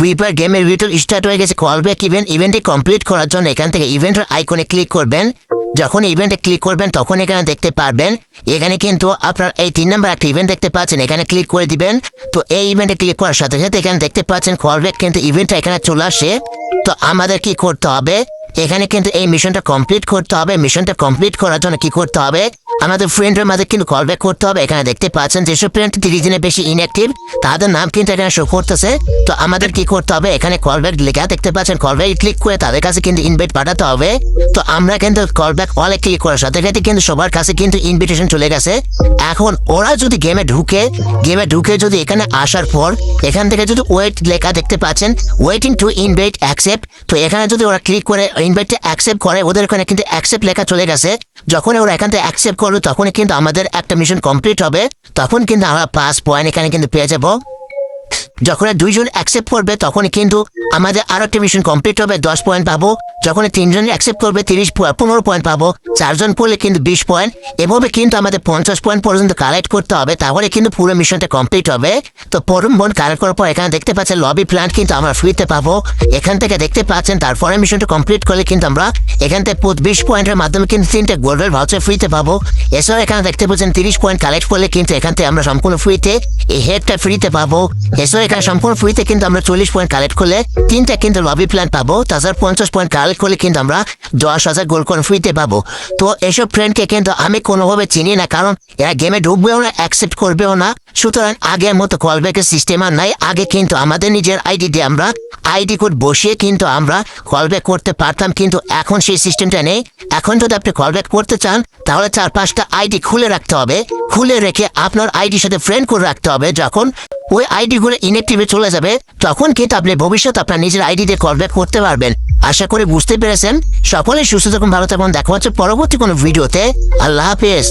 Free fire গেমের video start হয়ে গেছে। কল ব্যাক ইভেন্ট ইভেন্টটি কমপ্লিট করার জন্য এখান থেকে ইভেন্টের আইকনে ক্লিক করবেন। যখন ইভেন্টে ক্লিক করবেন, তখন এখানে দেখতে পারবেন, এখানে কিন্তু আপনার এই তিন নম্বর একটা ইভেন্ট দেখতে পাচ্ছেন, এখানে ক্লিক করে দিবেন। তো এই ইভেন্টে ক্লিক করার সাথে সাথে এখানে দেখতে পাচ্ছেন কল ব্যাক কিন্তু ইভেন্টটা এখানে চলে আসে। তো আমাদের কি করতে হবে? এখানে কিন্তু এই মিশনটা কমপ্লিট করতে হবে। মিশনটা কমপ্লিট করার জন্য কি করতে হবে? আমাদের ফ্রেন্ডের মাঝে কিন্তু কল ব্যাক করতে হবে। এখানে দেখতে পাচ্ছেন যেসব ফ্রেন্ড তিরিশ দিনের বেশি ইনঅ্যাক্টিভ তাদের নাম কিন্তু এখানে শো করতেছে। তো আমাদের কি করতে হবে? এখানে কল ব্যাক লেখা দেখতে পাচ্ছেন। কল ব্যাক ক্লিক করে তাদের কাছে কিন্তু ইনভাইট পাঠাতে হবে। তো আমরা কিন্তু কল ব্যাক অলে ক্লিক করার সাথে সাথে কিন্তু সবার কাছে কিন্তু ইনভিটেশন চলে গেছে। এখন ওরা যদি গেমে ঢুকে গেমে ঢুকে যদি এখানে আসার পর, এখান থেকে যদি ওয়েট লেখা দেখতে পাচ্ছেন ওয়েটিং টু ইনভাইট অ্যাকসেপ্ট তো এখানে যদি ওরা ক্লিক করে ইনভাইটটা অ্যাকসেপ্ট করে, ওদের এখানে কিন্তু অ্যাকসেপ্ট লেখা চলে গেছে। যখন ওরা এখান থেকে অ্যাকসেপ্ট করল, তখনই কিন্তু আমাদের একটা মিশন কমপ্লিট হবে। তখন কিন্তু আমরা প্লাস পয়েন্ট এখানে কিন্তু পেয়ে যাব। যখন দুইজন অ্যাকসেপ্ট করবে তখন কিন্তু আমাদের আরও একটা মিশন কমপ্লিট হবে, দশ পয়েন্ট পাবো। যখন তিনজন অ্যাকসেপ্ট করবে, তিরিশ পনেরো পয়েন্ট পাবো। চারজন পড়লে কিন্তু বিশ পয়েন্ট এভাবে কিন্তু আমাদের পঞ্চাশ পয়েন্ট পর্যন্ত কালেক্ট করতে হবে, তাহলে কিন্তু পুরো মিশনটা কমপ্লিট হবে। তো পরম বোন কালেক্ট করার পর এখানে দেখতে পাচ্ছেন লবি প্ল্যান্ট কিন্তু আমরা ফ্রিতে পাবো। এখান থেকে দেখতে পাচ্ছেন, তারপরে মিশনটা কমপ্লিট করলে কিন্তু আমরা এখান থেকে বিশ পয়েন্টের মাধ্যমে কিন্তু তিনটে গোল্ডের ভাউচার ফ্রিতে পাবো। এছাড়াও এখানে দেখতে পাচ্ছেন, তিরিশ পয়েন্ট কালেক্ট করলে কিন্তু এখান থেকে আমরা সম্পূর্ণ ফ্রিতে এই হেডটা ফ্রিতে পাবো। এছাড়াও এখানে সম্পূর্ণ ফ্রিতে কিন্তু আমরা চল্লিশ পয়েন্ট কালেক্ট করলে তিনটা কিন্তু লবি প্ল্যান পাবো। তাছাড়া পঞ্চাশ পয়েন্ট কালেক্ট করলে কিন্তু আমরা দশ হাজার গোল কোন ফ্রিতে পাবো। তো এসব ফ্রেন্ডকে কিন্তু আমি কোনোভাবে চিনি না, কারণ এরা গেমে ঢুকবেও না অ্যাকসেপ্ট করবেও না। সুতরাং আগের মতো কলব্যাকের সিস্টেম আর নাই। আগে কিন্তু আমাদের নিজের আইডি দিয়ে আমরা আইডি কোড বসিয়ে কিন্তু আমরা কলব্যাক করতে পারতাম, কিন্তু এখন সেই সিস্টেমটা নেই। এখন যদি আপনি কলব্যাক করতে চান, তাহলে চার পাঁচটা আইডি খুলে রাখতে হবে। খুলে রেখে আপনার আইডির সাথে ফ্রেন্ড করে রাখতে হবে, যখন ওই আইডিগুলো ইনএক্টিভে চলে যাবে, তখন কিন্তু আপনি ভবিষ্যৎ আপনার নিজের আইডি দিয়ে কলব্যাক করতে পারবেন। আশা করি বুঝতে পেরেছেন। সকলে সুস্থ থাকুন, ভালো থাকুন। দেখা হচ্ছে পরবর্তী কোনো ভিডিওতে আল্লাহ হাফেজ।